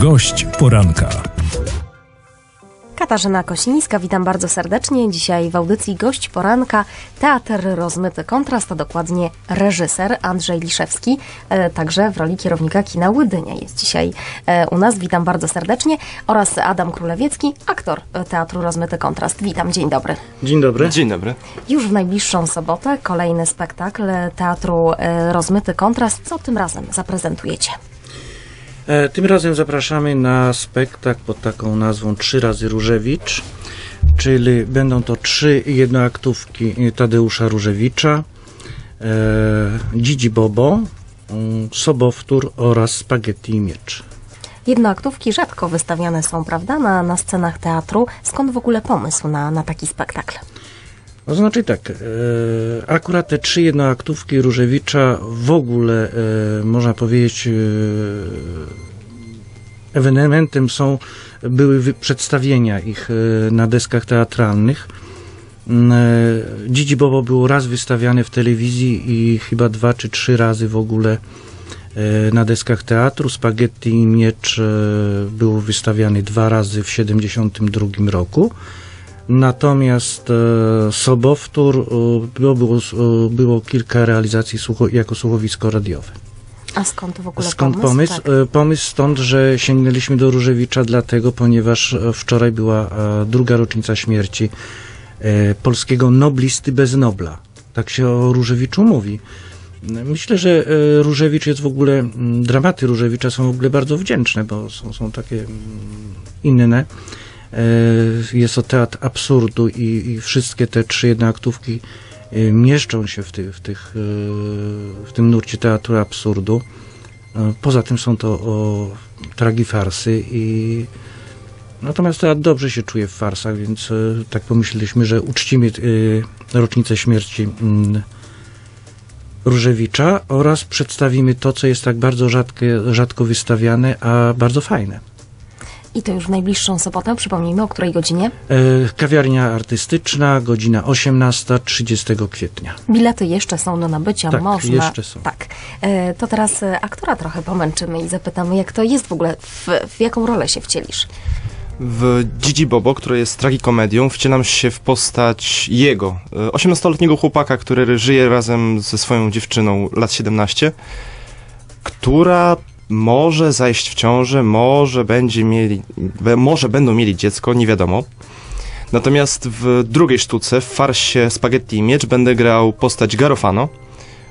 Gość poranka. Katarzyna Kosińska, witam bardzo serdecznie. Dzisiaj w audycji gość poranka Teatr Rozmyty Kontrast, a dokładnie reżyser Andrzej Liszewski, e, także w roli kierownika kina Łydynia jest dzisiaj e, u nas. Witam bardzo serdecznie. Oraz Adam Królewiecki, aktor Teatru Rozmyty Kontrast. Witam, dzień dobry. Dzień dobry. Dzień dobry. Już w najbliższą sobotę kolejny spektakl Teatru e, Rozmyty Kontrast. Co tym razem zaprezentujecie? E, tym razem zapraszamy na spektakl pod taką nazwą Trzy razy Różewicz, czyli będą to trzy jednoaktówki Tadeusza Różewicza, e, Dzidzi Bobo, mm, Sobowtór oraz Spaghetti i Miecz. Jednoaktówki rzadko wystawiane są, prawda, na, na scenach teatru. Skąd w ogóle pomysł na, na taki spektakl? To znaczy tak, e, akurat te trzy jednoaktówki Różewicza w ogóle, e, można powiedzieć, e, ewenementem są, były przedstawienia ich na deskach teatralnych. Mm, Dzidzi Bobo było raz wystawiane w telewizji i chyba dwa czy trzy razy w ogóle na deskach teatru. Spaghetti i Miecz e, był wystawiany dwa razy w 1972 roku. Natomiast e, Sobowtór e, było, e, było kilka realizacji słucho, jako słuchowisko radiowe. A skąd w ogóle Skąd pomysł? pomysł? Tak. E, Pomysł stąd, że sięgnęliśmy do Różewicza dlatego, ponieważ wczoraj była druga rocznica śmierci polskiego noblisty bez Nobla. Tak się o Różewiczu mówi. Myślę, że Różewicz jest w ogóle, dramaty Różewicza są w ogóle bardzo wdzięczne, bo są, są takie inne. E, Jest to teatr absurdu i, i wszystkie te trzy jednoaktówki e, mieszczą się w, ty, w, tych, e, w tym nurcie teatru absurdu. Poza tym są to o, tragifarsy i natomiast teatr dobrze się czuje w farsach, więc tak pomyśleliśmy, że uczcimy rocznicę śmierci mm, Różewicza oraz przedstawimy to, co jest tak bardzo rzadkie, rzadko wystawiane, a bardzo fajne. I to już w najbliższą sobotę, przypomnijmy, o której godzinie? E, Kawiarnia artystyczna, godzina 18, 30 kwietnia. Bilety jeszcze są do nabycia, Tak, można. jeszcze są. Tak. E, to teraz e, aktora trochę pomęczymy i zapytamy, jak to jest w ogóle, w, w jaką rolę się wcielisz? W Gigi Bobo, które jest tragikomedią, wcielam się w postać jego, e, 18-letniego chłopaka, który żyje razem ze swoją dziewczyną lat 17, która może zajść w ciążę, może będzie mieli, może będą mieli dziecko, nie wiadomo. Natomiast w drugiej sztuce, w farsie Spaghetti i Miecz, będę grał postać Garofano,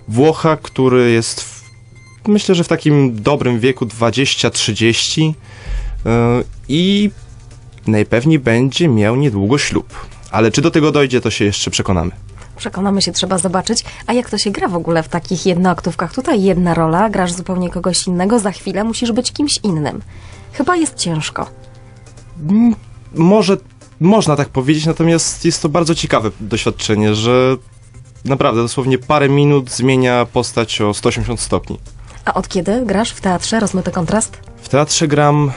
Włocha, który jest w, myślę, że w takim dobrym wieku 20-30 yy, i najpewniej będzie miał niedługo ślub. Ale czy do tego dojdzie, to się jeszcze przekonamy. Przekonamy się, trzeba zobaczyć. A jak to się gra w ogóle w takich jednoaktówkach? Tutaj jedna rola, grasz zupełnie kogoś innego, za chwilę musisz być kimś innym. Chyba jest ciężko. Mm, Może można tak powiedzieć, natomiast jest to bardzo ciekawe doświadczenie, że naprawdę dosłownie parę minut zmienia postać o 180 stopni. A od kiedy grasz w teatrze Rozmyty Kontrast? W teatrze gram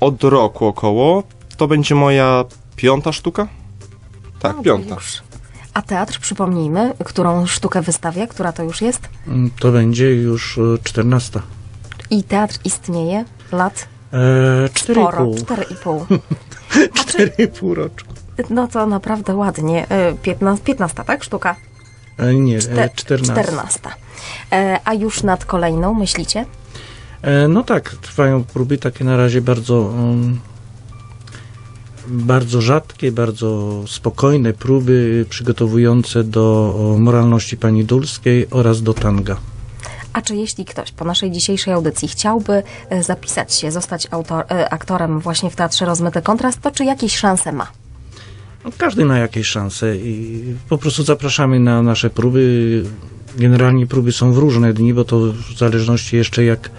od roku około. To będzie moja piąta sztuka? Tak, No, piąta. już. A teatr, przypomnijmy, którą sztukę wystawia, która to już jest? Mm, To będzie już e, 14. I teatr istnieje lat E, sporo, 4,5. 4,5. 4,5 roczku. No to naprawdę ładnie. E, 15, 15 tak? Sztuka? E, nie, Czte- e, 14. 14. E, a już nad kolejną myślicie? E, No tak, trwają próby takie na razie bardzo um, bardzo rzadkie, bardzo spokojne próby przygotowujące do moralności pani Dulskiej oraz do tanga. A czy jeśli ktoś po naszej dzisiejszej audycji chciałby e, zapisać się, zostać autor, e, aktorem właśnie w Teatrze Rozmyty Kontrast, to czy jakieś szanse ma? No, każdy ma jakieś szanse i po prostu zapraszamy na nasze próby. Generalnie próby są w różne dni, bo to w zależności jeszcze jak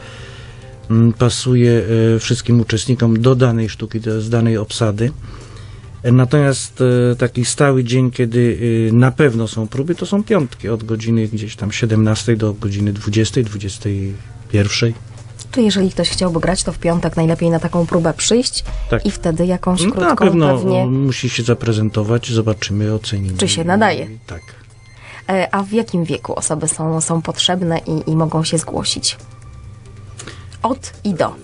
pasuje e, wszystkim uczestnikom do danej sztuki, do, z danej obsady. E, Natomiast e, taki stały dzień, kiedy na pewno są próby, to są piątki od godziny gdzieś tam 17 do godziny 20, 21. Czy jeżeli ktoś chciałby grać, to w piątek najlepiej na taką próbę przyjść Tak. i wtedy jakąś No, krótką na pewno pewnie. musi się zaprezentować, zobaczymy, ocenimy. Czy się nadaje. Tak. A w jakim wieku osoby są, są potrzebne i, i mogą się zgłosić? Od i do.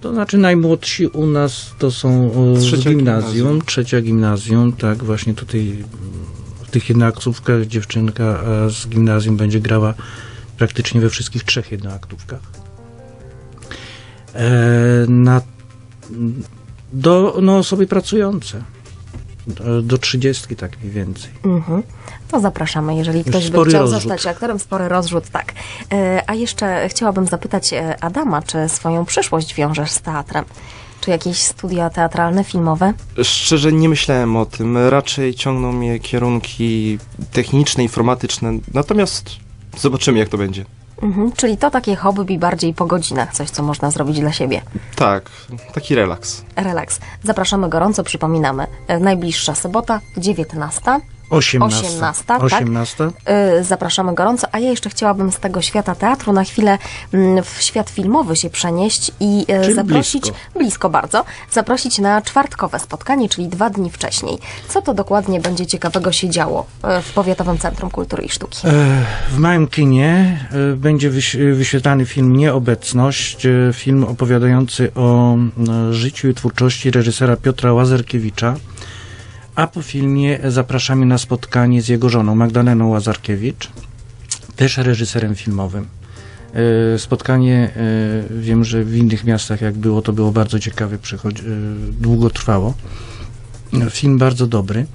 To znaczy najmłodsi u nas to są e, z gimnazjum, gimnazjum. trzecia gimnazjum, tak, właśnie tutaj w tych jednoaktówkach dziewczynka z gimnazjum będzie grała praktycznie we wszystkich trzech jednoaktówkach. E, na, do, no, osoby pracujące. Do, do 30 tak mniej więcej. Mhm. To zapraszamy, jeżeli ktoś by chciał rozrzut. zostać aktorem, spory rozrzut, tak. E, A jeszcze chciałabym zapytać e, Adama, czy swoją przyszłość wiążesz z teatrem? Czy jakieś studia teatralne, filmowe? Szczerze nie myślałem o tym. Raczej ciągną mnie kierunki techniczne, informatyczne. Natomiast zobaczymy, jak to będzie. Mhm. Czyli to takie hobby bardziej po godzinach, coś, co można zrobić dla siebie. Tak, taki relaks. Relaks. Zapraszamy gorąco, przypominamy. E, Najbliższa sobota, 19. 18. 18, tak? 18. Y, Zapraszamy gorąco, a ja jeszcze chciałabym z tego świata teatru na chwilę mm, w świat filmowy się przenieść i y, Czyli zaprosić, blisko. blisko bardzo, zaprosić na czwartkowe spotkanie, czyli dwa dni wcześniej. Co to dokładnie będzie ciekawego się działo y, w Powiatowym Centrum Kultury i Sztuki? E, W małym kinie e, będzie wyś- wyświetlany film Nieobecność, e, film opowiadający o m, życiu i twórczości reżysera Piotra Łazarkiewicza, a po filmie zapraszamy na spotkanie z jego żoną Magdaleną Łazarkiewicz, też reżyserem filmowym. E, Spotkanie, e, wiem, że w innych miastach jak było, to było bardzo ciekawe, e, długo trwało. Film bardzo dobry.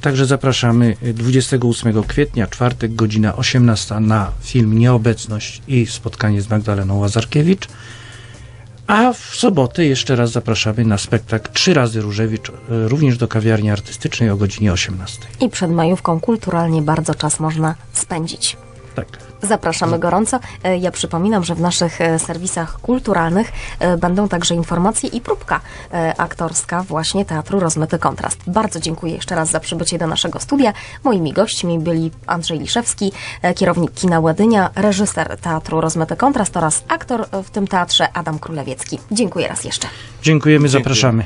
Także zapraszamy 28 kwietnia, czwartek, godzina 18 na film Nieobecność i spotkanie z Magdaleną Łazarkiewicz. A w sobotę jeszcze raz zapraszamy na spektakl Trzy razy Różewicz, e, również do kawiarni artystycznej o godzinie 18. I przed majówką kulturalnie bardzo czas można spędzić. Tak. Zapraszamy gorąco. E, Ja przypominam, że w naszych e, serwisach kulturalnych e, będą także informacje i próbka aktorska właśnie Teatru Rozmyty Kontrast. Bardzo dziękuję jeszcze raz za przybycie do naszego studia. Moimi gośćmi byli Andrzej Liszewski, kierownik kina Ładynia, reżyser Teatru Rozmyty Kontrast oraz aktor w tym teatrze Adam Królewiecki. Dziękuję raz jeszcze. Dziękujemy, Dziękuję. zapraszamy.